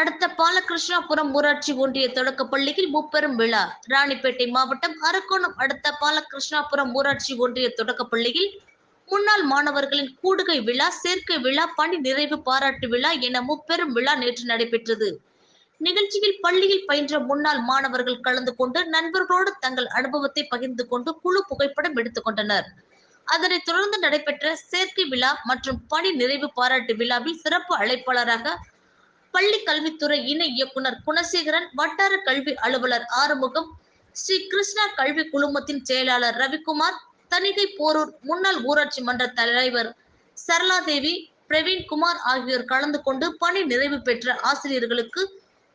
அடுத்த பாலகிருஷ்ணாபுரம் ஊராட்சி ஒன்றிய தொடக்க பள்ளியில் முப்பெரும் விழா. ராணிப்பேட்டை மாவட்டம் அரக்கோணம் அடுத்த பாலகிருஷ்ணாபுரம் ஊராட்சி ஒன்றிய தொடக்க பள்ளியில் முன்னாள் மாணவர்களின் கூடுகை விழா சேர்க்கை விழா பணி நிறைவு பாராட்டு விழா என முப்பெரும் விழா நேற்று நடைபெற்றது. நிகழ்ச்சியில் பள்ளியில் பயின்ற முன்னாள் மாணவர்கள் கலந்து கொண்டு நண்பர்களோடு தங்கள் அனுபவத்தை பகிர்ந்து கொண்டு குழு புகைப்படம் எடுத்துக் கொண்டனர். அதனைத் தொடர்ந்து நடைபெற்ற சேர்க்கை விழா மற்றும் பணி நிறைவு பாராட்டு விழாவில் சிறப்பு அழைப்பாளராக பள்ளி கல்வித்துறை இணை இயக்குனர் குணசேகரன் வட்டார கல்வி அலுவலர் ஆறுமுகம் ஸ்ரீ கிருஷ்ணா கல்வி குழுமத்தின் செயலாளர் ரவிக்குமார் தணிகை போரூர் முன்னாள் ஊராட்சி மன்ற தலைவர் சரளாதேவி பிரவீன்குமார் ஆகியோர் கலந்து கொண்டு பணி நிறைவு பெற்ற ஆசிரியர்களுக்கு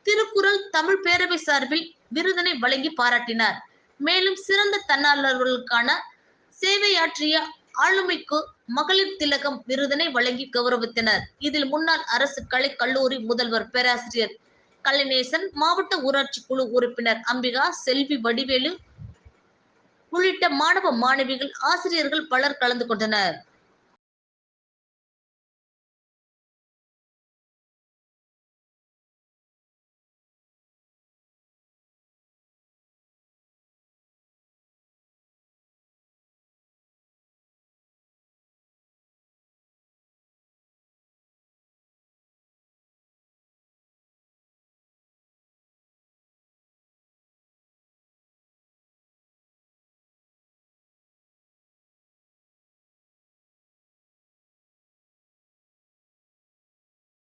திருக்குறள் தமிழ் பேரவை சார்பில் விருதினை வழங்கி பாராட்டினார். மேலும் சிறந்த தன்னார்வலர்களுக்கான சேவையாற்றிய ஆளுமைக்கு மகளிர் திலகம் விருதினை வழங்கி கௌரவித்தனர். இதில் முன்னாள் அரசு கலை கல்லூரி முதல்வர் பேராசிரியர் கலைநேசன் மாவட்ட ஊராட்சி குழு உறுப்பினர் அம்பிகா செல்வி வடிவேலு உள்ளிட்ட மாணவ மாணவிகள் ஆசிரியர்கள் பலர் கலந்து கொண்டனர்.